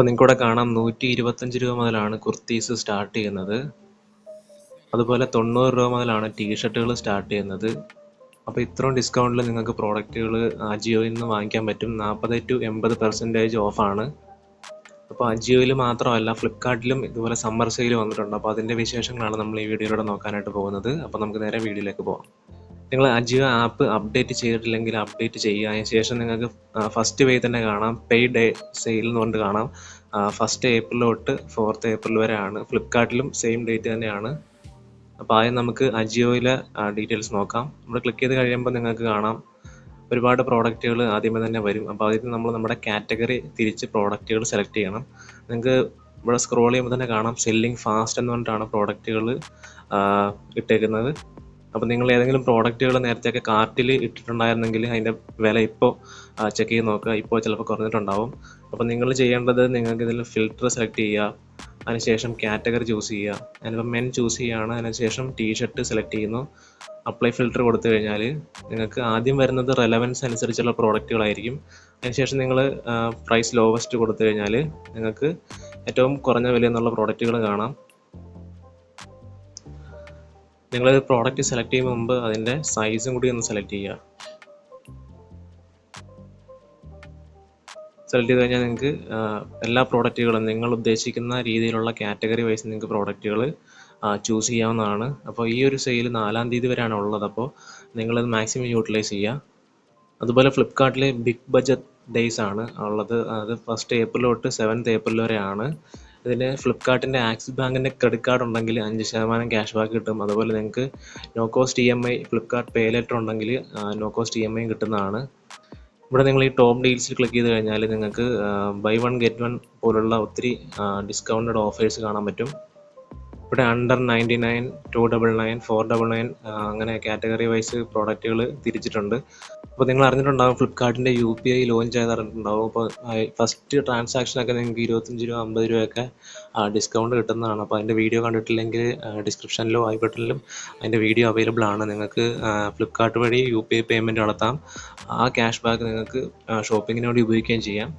അപ്പോൾ നിങ്ങൾക്കിവിടെ കാണാം നൂറ്റി ഇരുപത്തഞ്ച് രൂപ മുതലാണ് കുർത്തീസ് സ്റ്റാർട്ട് ചെയ്യുന്നത്. അതുപോലെ തൊണ്ണൂറ് രൂപ മുതലാണ് ടീഷർട്ടുകൾ സ്റ്റാർട്ട് ചെയ്യുന്നത്. അപ്പോൾ ഇത്രയും ഡിസ്കൗണ്ടിൽ നിങ്ങൾക്ക് പ്രോഡക്റ്റുകൾ അജിയോയിൽ നിന്ന് വാങ്ങിക്കാൻ പറ്റും. നാൽപ്പത് ടു എൺപത് പെർസെന്റേജ് ഓഫാണ് അപ്പോൾ അജിയോയിൽ മാത്രമല്ല ഫ്ലിപ്കാർട്ടിലും ഇതുപോലെ സമ്മർ സെയിൽ വന്നിട്ടുണ്ട്. അപ്പോൾ അതിന്റെ വിശേഷങ്ങളാണ് നമ്മൾ ഈ വീഡിയോയിലൂടെ നോക്കാനായിട്ട് പോകുന്നത്. അപ്പോൾ നമുക്ക് നേരെ വീഡിയോയിലേക്ക് പോകാം നിങ്ങൾ അജിയോ ആപ്പ് അപ്ഡേറ്റ് ചെയ്തിട്ടില്ലെങ്കിൽ അപ്ഡേറ്റ് ചെയ്യുക. അതിന് ശേഷം നിങ്ങൾക്ക് ഫസ്റ്റ് വേ തന്നെ കാണാം. പേ ഡേ സെയിൽ എന്ന് പറഞ്ഞിട്ട് കാണാം. ഫസ്റ്റ് ഏപ്രിൽ തൊട്ട് ഫോർത്ത് ഏപ്രിൽ വരെ ആണ് ഫ്ലിപ്കാർട്ടിലും സെയിം ഡേറ്റ് തന്നെയാണ്. അപ്പോൾ ആദ്യം നമുക്ക് അജിയോയിലെ ഡീറ്റെയിൽസ് നോക്കാം. നമ്മൾ ക്ലിക്ക് ചെയ്ത് കഴിയുമ്പോൾ നിങ്ങൾക്ക് കാണാം. ഒരുപാട് പ്രോഡക്റ്റുകൾ ആദ്യമേ തന്നെ വരും. അപ്പോൾ ആദ്യം നമ്മൾ നമ്മുടെ കാറ്റഗറി തിരിച്ച് പ്രോഡക്റ്റുകൾ സെലക്ട് ചെയ്യണം. നിങ്ങൾക്ക് ഇവിടെ സ്ക്രോൾ ചെയ്യുമ്പോൾ തന്നെ കാണാം. സെല്ലിംഗ് ഫാസ്റ്റ് എന്ന് പറഞ്ഞിട്ടാണ് പ്രോഡക്റ്റുകൾ ഇട്ടേക്കുന്നത്. അപ്പോൾ നിങ്ങൾ ഏതെങ്കിലും പ്രോഡക്റ്റുകൾ നേരത്തെയൊക്കെ കാർട്ടിൽ ഇട്ടിട്ടുണ്ടായിരുന്നെങ്കിൽ അതിന്റെ വില ഇപ്പോൾ ചെക്ക് ചെയ്ത് നോക്കുക. ഇപ്പോൾ ചിലപ്പോൾ കുറഞ്ഞിട്ടുണ്ടാവും. അപ്പോൾ നിങ്ങൾ ചെയ്യേണ്ടത് നിങ്ങൾക്ക് ഇതിൽ ഫിൽറ്റർ സെലക്ട് ചെയ്യുക. അതിനുശേഷം കാറ്റഗറി ചൂസ് ചെയ്യുക. അതിനിപ്പോൾ മെൻ ചൂസ് ചെയ്യുകയാണ്. അതിനുശേഷം ടീഷർട്ട് സെലക്ട് ചെയ്യുന്നു. അപ്ലൈ ഫിൽറ്റർ കൊടുത്തു കഴിഞ്ഞാൽ നിങ്ങൾക്ക് ആദ്യം വരുന്നത് റെലവൻസ് അനുസരിച്ചുള്ള പ്രോഡക്റ്റുകളായിരിക്കും അതിനുശേഷം നിങ്ങൾ പ്രൈസ് ലോവസ്റ്റ് കൊടുത്തു കഴിഞ്ഞാൽ നിങ്ങൾക്ക് ഏറ്റവും കുറഞ്ഞ വില എന്നുള്ള പ്രോഡക്റ്റുകൾ കാണാം. നിങ്ങൾ പ്രോഡക്റ്റ് സെലക്ട് ചെയ്യുമ്പോൾ മുമ്പ് അതിന്റെ സൈസും കൂടി ഒന്ന് സെലക്ട് ചെയ്യുക. സെലക്ട് ചെയ്ത് കഴിഞ്ഞാൽ നിങ്ങൾക്ക് എല്ലാ പ്രോഡക്റ്റുകളും നിങ്ങൾ ഉദ്ദേശിക്കുന്ന രീതിയിലുള്ള കാറ്റഗറി വൈസ് നിങ്ങൾക്ക് പ്രോഡക്റ്റുകൾ ചൂസ് ചെയ്യാവുന്നതാണ്. അപ്പോൾ ഈ ഒരു സെയിൽ നാലാം തീയതി വരെയാണ് ഉള്ളത്. അപ്പോൾ നിങ്ങളത് മാക്സിമം യൂട്ടിലൈസ് ചെയ്യുക. അതുപോലെ ഫ്ലിപ്പ്കാർട്ടിലെ ബിഗ് ബജറ്റ് ഡേയ്സ് ആണ് ഉള്ളത്. അത് ഫസ്റ്റ് ഏപ്രിൽ തൊട്ട് സെവൻത്ത് ഏപ്രിൽ വരെയാണ്. ഇതിന് ഫ്ലിപ്കാർട്ടിന്റെ ആക്സിസ് ബാങ്കിന്റെ ക്രെഡിറ്റ് കാർഡ് ഉണ്ടെങ്കിൽ അഞ്ച് ശതമാനം ക്യാഷ് ബാക്ക് കിട്ടും. അതുപോലെ നിങ്ങൾക്ക് no cost E M I Flipkart pay later ഉണ്ടെങ്കിൽ no cost E M I കിട്ടുന്നതാണ്. ഇവിടെ നിങ്ങൾ ഈ ടോപ്പ് ഡീൽസിൽ ക്ലിക്ക് ചെയ്ത് കഴിഞ്ഞാൽ നിങ്ങൾക്ക് ബൈ വൺ ഗെറ്റ് വൺ പോലുള്ള ഒത്തിരി ഡിസ്കൗണ്ടഡ് ഓഫേഴ്സ് കാണാൻ പറ്റും. ഇവിടെ under ninety nine two double nine four double nine അങ്ങനെ കാറ്റഗറി വൈസ് പ്രോഡക്റ്റുകൾ തിരിച്ചിട്ടുണ്ട്. അപ്പോൾ നിങ്ങൾ അറിഞ്ഞിട്ടുണ്ടാകും ഫ്ലിപ്കാർട്ടിന്റെ യു പി ഐ ലോഞ്ച് ചെയ്തിട്ടുണ്ടാവും അപ്പോൾ ഫസ്റ്റ് ട്രാൻസാക്ഷനൊക്കെ നിങ്ങൾക്ക് ഇരുപത്തഞ്ച് രൂപ അമ്പത് രൂപയൊക്കെ ഡിസ്കൗണ്ട് കിട്ടുന്നതാണ്. അപ്പോൾ അതിന്റെ വീഡിയോ കണ്ടിട്ടില്ലെങ്കിൽ ഡിസ്ക്രിപ്ഷനിലോ ഐ ബട്ടണിലും അതിന്റെ വീഡിയോ അവൈലബിൾ ആണ്. നിങ്ങൾക്ക് ഫ്ലിപ്കാർട്ട് വഴി യു പി ഐ പേയ്മെന്റ് നടത്താം. ആ ക്യാഷ് ബാക്ക് നിങ്ങൾക്ക് ഷോപ്പിങ്ങിനോട് ഉപയോഗിക്കുകയും ചെയ്യാം.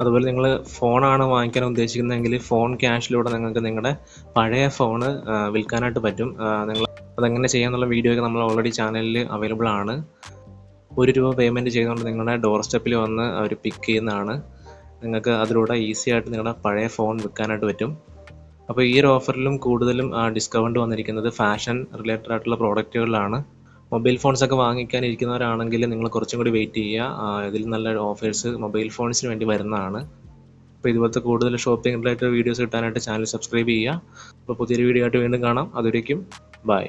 അതുപോലെ നിങ്ങൾ ഫോണാണ് വാങ്ങിക്കാൻ ഉദ്ദേശിക്കുന്നതെങ്കിൽ ഫോൺ ക്യാഷിലൂടെ നിങ്ങൾക്ക് നിങ്ങളുടെ പഴയ ഫോണ് വിൽക്കാനായിട്ട് പറ്റും. നിങ്ങൾ അതെങ്ങനെ ചെയ്യാന്നുള്ള വീഡിയോ ഒക്കെ നമ്മൾ ഓൾറെഡി ചാനലിൽ അവൈലബിൾ ആണ്. ഒരു രൂപ പേയ്മെന്റ് ചെയ്തുകൊണ്ട് നിങ്ങളുടെ ഡോർ സ്റ്റെപ്പിൽ വന്ന് അവർ പിക്ക് ചെയ്യുന്നതാണ്. നിങ്ങൾക്ക് അതിലൂടെ ഈസി ആയിട്ട് നിങ്ങളുടെ പഴയ ഫോൺ വിൽക്കാനായിട്ട് പറ്റും. അപ്പോൾ ഈ ഒരു ഓഫറിലും കൂടുതലും ഡിസ്കൗണ്ട് വന്നിരിക്കുന്നത് ഫാഷൻ റിലേറ്റഡ് ആയിട്ടുള്ള പ്രോഡക്റ്റുകളിലാണ് മൊബൈൽ ഫോൺസ് ഒക്കെ വാങ്ങിക്കാൻ ഇരിക്കുന്നവരാണെങ്കിൽ നിങ്ങൾ കുറച്ചും കൂടി വെയിറ്റ് ചെയ്യുക. ഇതിൽ നല്ല ഓഫേഴ്സ് മൊബൈൽ ഫോൺസിന് വേണ്ടി വരുന്നതാണ്. അപ്പോൾ ഇതുപോലത്തെ കൂടുതൽ ഷോപ്പിംഗ് റിലേറ്റഡ് വീഡിയോസ് കിട്ടാനായിട്ട് ചാനൽ സബ്സ്ക്രൈബ് ചെയ്യുക. അപ്പോൾ പുതിയൊരു വീഡിയോ ആയിട്ട് വീണ്ടും കാണാം. അതുവരേക്കും ബൈ